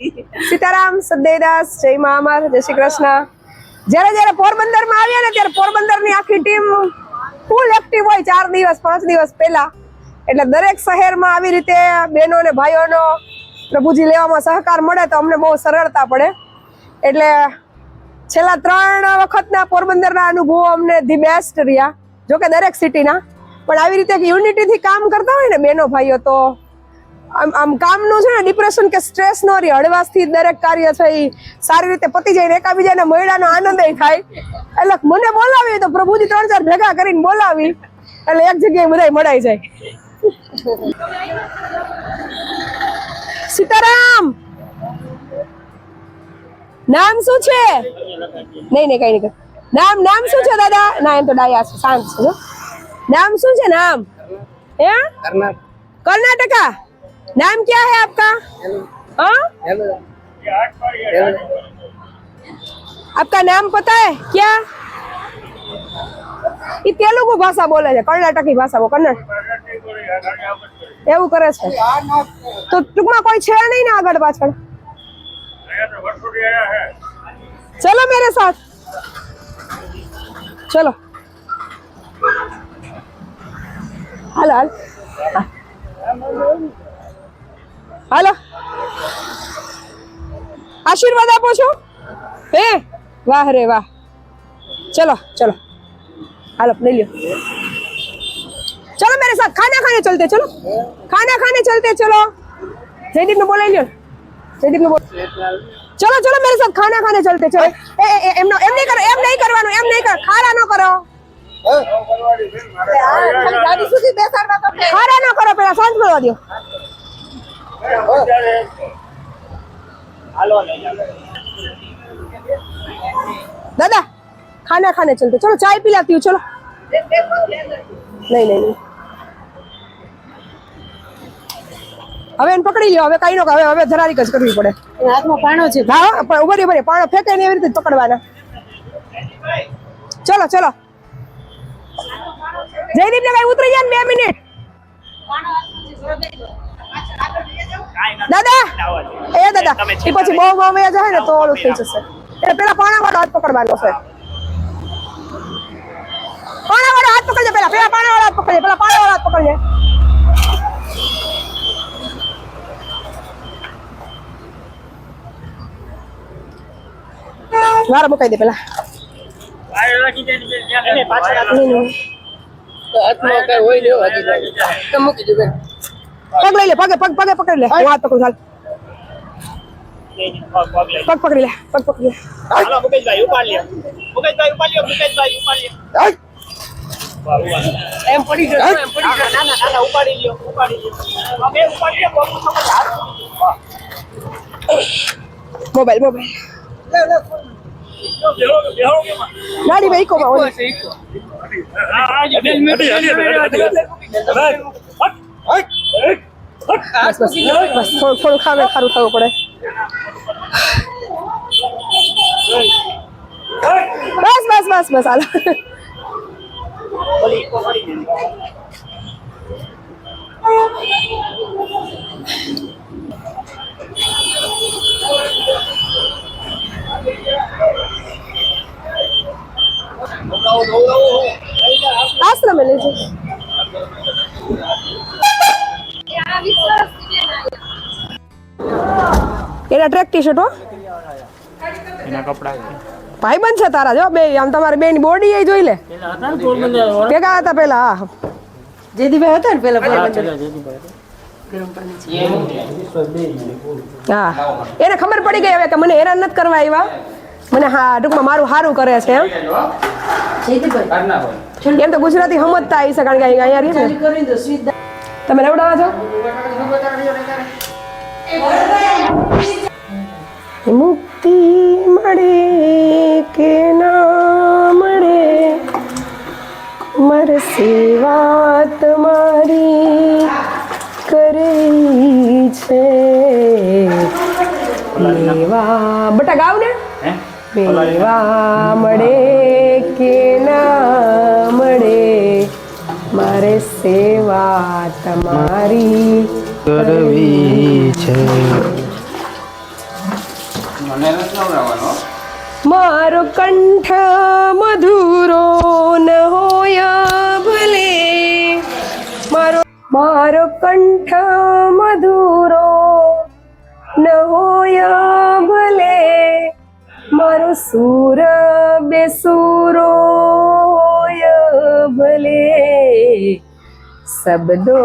સીતારામ સદયદાસ જય મહામાર, જય શ્રી કૃષ્ણ. જ્યારે જ્યારે પોરબંદરમાં આવ્યા ને ત્યારે પોરબંદરની આખી ટીમ ફૂલ એક્ટિવ હોય ચાર દિવસ, પાંચ દિવસ પહેલા. એટલે દરેક શહેરમાં આવી રીતે બહેનો અને ભાઈઓનો પ્રભુજી લેવામાં સહકાર મળે તો અમને બહુ સરળતા પડે. એટલે છેલ્લા ત્રણ વખતના પોરબંદરના અનુભવો અમને ધી બેસ્ટ રહ્યા. જોકે દરેક સિટીના પણ આવી રીતે યુનિટીથી કામ કરતા હોય ને બહેનો, ભાઈઓ, તો આમ આમ કામનું છે ને ડિપ્રેશન કે સ્ટ્રેસ ન રહે. હળવાશથી દરેક કાર્ય છે એ સારી રીતે પતી જાય ને એકાબીજાને મળ્યાનો આનંદ થાય. એટલે મને બોલાવી તો પ્રભુજી ત્રણ ચાર ભેગા કરીને બોલાવી. એટલે એક જગ્યાએ બધાય મળાઈ જાય. સીતારામ! નામ શું છે? નહીં નહીં કઈ નહીં. નામ નામ શું છે દાદા? ના એમ તો ડાયા છે શાંત છે નામ શું છે નામ? હે? કર્ણાટકા? नाम क्या है आपका हाँ आपका नाम पता है क्या એ તેલુગુ ભાષા બોલે છે કર્ણાટકી ભાષા બોલે કન્નડ એવું કરે છે તો ટૂંકમાં કોઈ છે નહીં ને આગળ પાછળ ચલો મેરે સાથ ચલો હાલો હાલ હાલો. આશીર્વાદ આપો છો? હે? વાહ રે વાહ. ચલો ચલો. હાલો લઈ લ્યો. ચલો મેરે સાથ ખાના ખાને ચલતે ચલો. ખાના ખાને ચલતે ચલો. જયદીપ ને બોલાવી લ્યો. જયદીપ ને બોલ. ચલો ચલો મેરે સાથ ખાના ખાને ચલતે ચલો. એ એમનો એમ નહીં કરો એમ નહીં કરવાનું એમ નહીં કરો. ખારા ન કરો. ખારા ન કરો પેલા શાંત કરવા દો दादा खाना खाने चलते चलो चाय पिलाती हूँ चलो नहीं नहीं नहीं હવે એને પકડી લ્યો હવે કઈ નો હવે હવે ધરારી જ કરવી પડે હાથમાં પાણો છે હા હા, પણ ઉભરી ઉભરી પાણો ફેંકે ને એવી રીતે જ પકડવાના ચલો ચલો જયદીપ ને કઈ ઉતરી જાય ને બે મિનિટ દાદા! એ દાદા એ પછી બહુ બહુ મેં જાય ને તો ઓલું થઈ જશે. એટલે પેલા પાણા વાળો હાથ પકડવાનો છે. પાણા વાળો હાથ પકડજે પેલા પેલા પાણા વાળો હાથ પકડજે પેલા પાણા વાળો હાથ પકડજે. વારો મુકાઈ દે પેલા. કઈ હોય ને તો. મૂકી દો લઈ લે પગે પગ પગે પકડી લે હું હાથ પકડું ચાલ પગ પકડી લે પગ પકડી લે હાલો મુકેશભાઈ ઉપાડ લ્યો મુકેશભાઈ ઉપાડ લ્યો મુકેશભાઈ ઉપાડ લ્યો એમ પડી જશે એમ પડી ના ના ના ના ઉપાડી લ્યો ઉપાડી લ્યો અમે ઉપાડી લ્યો બહુ સમજ હાથ મોબાઈલ મોબાઈલ બેહો કેમાં ગાડી ભાઈ કોમાં ઓલી હા હા બેન મેં બસ બસ. થોડું ખાવે ખારું થવું પડે. બસ બસ બસ બસ હાલો. આશ્રમે ટી શર્ટ હો એના કપડા ભાઈબંધ છે તારા જો બે આમ તમારી બેની બોડી એ જોઈ લે. ભેગા હતા પેલા હા. જેદીભાઈ હતા ને પેલા હા. એને ખબર પડી ગઈ હવે કે મને હેરાન નથી કરવા આવ્યા મને હા ટૂંકમાં મારું સારું કરે છે એમ. એમ તો ગુજરાતી સમજતા આવી છે કારણ કે અહીંયા રહી છે તમે નવડાવા છો મુક્તિ મળે કે ના મળે? મારે વાત મારી કરી છે. લેવા બટા ગાવ ને? લેવા મળે કે ના મળે? મારે સેવા તમારી કરવી છે. મારો કંઠ મધુરો ન હોય ભલે. મારો મારો કંઠ મધુરો ન હોય ભલે. મારો સૂર બેસુરો હોય ભલે. શબ્દો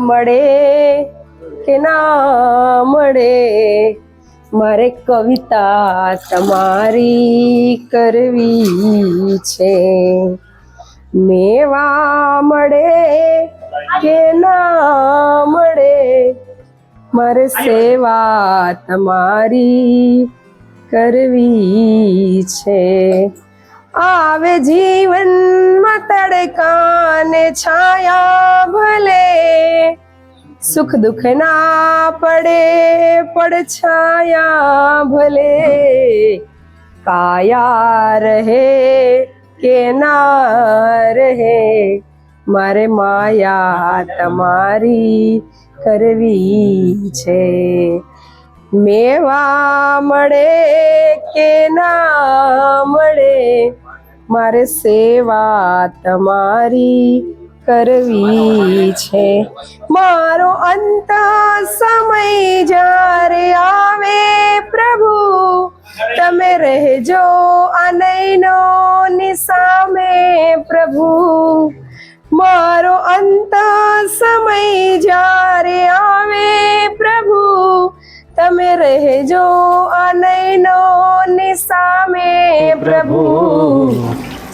મળે કે ના મળે? મારે કવિતા તમારી કરવી છે. મેવા મળે કે ના મળે? મારે સેવા તમારી કરવી છે. આવે જીવનમાં તડકાને છાયા ભલે સુખ દુઃખ ના પડે પડછાયા ભલે. કાયા રહે કે ના રહે, મારે માયા તમારી કરવી છે. મેવા મળે કે ના મળે, મારે સેવા તમારી કરવી છે. મારો અંત સમય જ્યારે આવે પ્રભુ, તમે રહેજો અનૈનો નિસામે પ્રભુ. મારો અંત સમય જ્યારે આવે પ્રભુ, તમે રહેજો અનૈનો નિસામે પ્રભુ.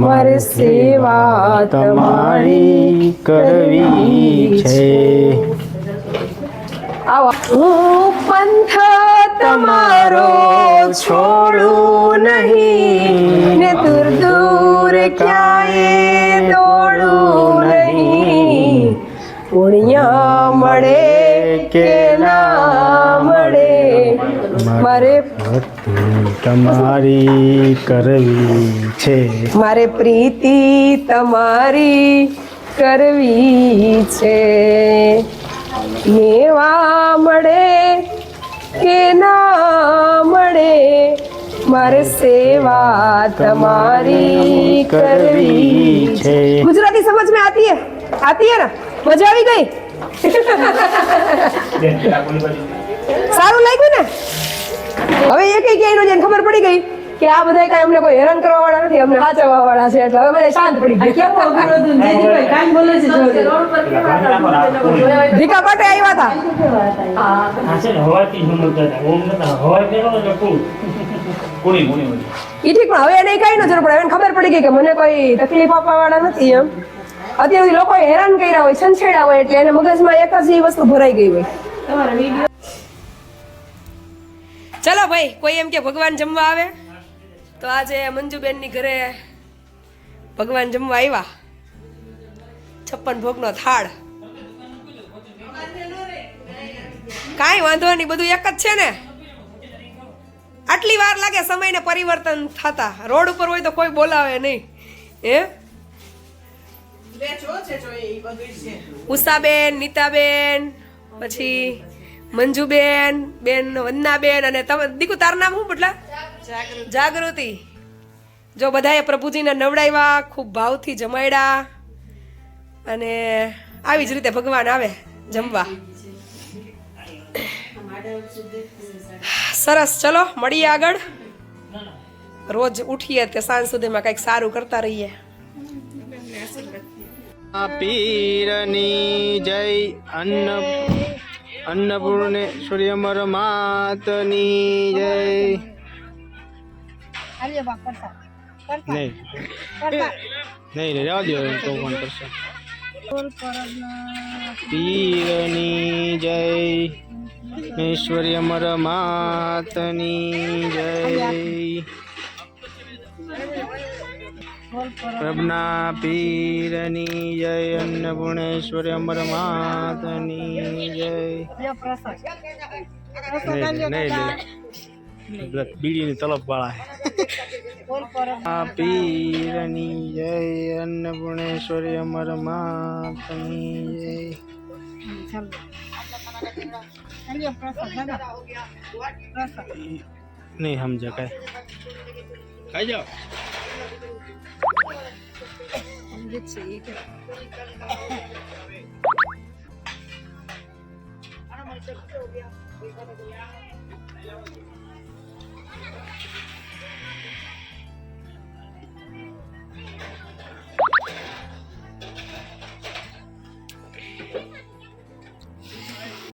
મારે સેવા તમારી કરવી છે. આવો. હું પંથ તમારો છોડું તમારી કરવી છે. મારે પ્રીતિ તમારી કરવી છે. મેવા મળે કે ના મળે મારે સેવા તમારી કરવી છે. ગુજરાતી સમજ મેં આતી હે? આતી હે ના? મજા આવી ગઈ? સારું લાગ્યું ને? હવે એ કઈ ક્યાંય જઈને ખબર પડી ગઈ કે આ બધા કઈ અમને કોઈ હેરાન કરવા વાળા નથી અમને સાચવવા વાળા છે. એટલે હવે બધા શાંત પડી ગયા. ભીકા પાટે આવ્યા હતા છે ઈ ઠીક પણ હવે એને કઈ ન જરૂર પડે. એને ખબર પડી ગઈ કે મને કોઈ તકલીફ આપવા વાળા નથી એમ. અત્યારે સુધી લોકો હેરાન કર્યા હોય છંછેડા હોય એટલે એને મગજમાં એક જ વસ્તુ ભરાઈ ગઈ હોય. ચલો ભાઈ કોઈ એમ કે ભગવાન જમવા આવે? તો આજે મંજુબેનની ઘરે ભગવાન જમવા આવ્યા છપ્પન ભોગનો થાળ. કાંઈ વાંધો નહીં બધું એક જ છે ને? આટલી વાર લાગે સમયને પરિવર્તન થતા. રોડ ઉપર હોય તો કોઈ બોલાવે નહીં. હે? ઉષાબેન નીતાબેન પછી મંજુબેન બેન વંદનાબેન અને તમે દીકુ તાર નામ શું બટલા જાગૃતિ. જો બધાએ પ્રભુજીને નવડાવ્યા ખૂબ ભાવથી જમાડ્યા અને આવી જ રીતે ભગવાન આવે જમવા. સરસ ચલો મળીએ આગળ. રોજ ઉઠીએ તે સાંજ સુધીમાં કંઈક સારું કરતા રહીએ. પીરની જય અન્ન અન્નપૂર્ણેશ્વરી અમર માતની જય. નહીં. નહીં રહેવા દો તો કોણ કરશે. પીરની જય. ઈશ્વરી અમર માતની જય. પ્રભના પીરની જય અન્નપૂર્ણેશ્વરી અમર માતની જય નહીં નહીં લે બીડીની તલપ વાળા આ પીરની જય અન્નપૂર્ણેશ્વરી અમર માતની જય નહીં સમજે કઈ ખાઈ જાઓ 我们就吃一个。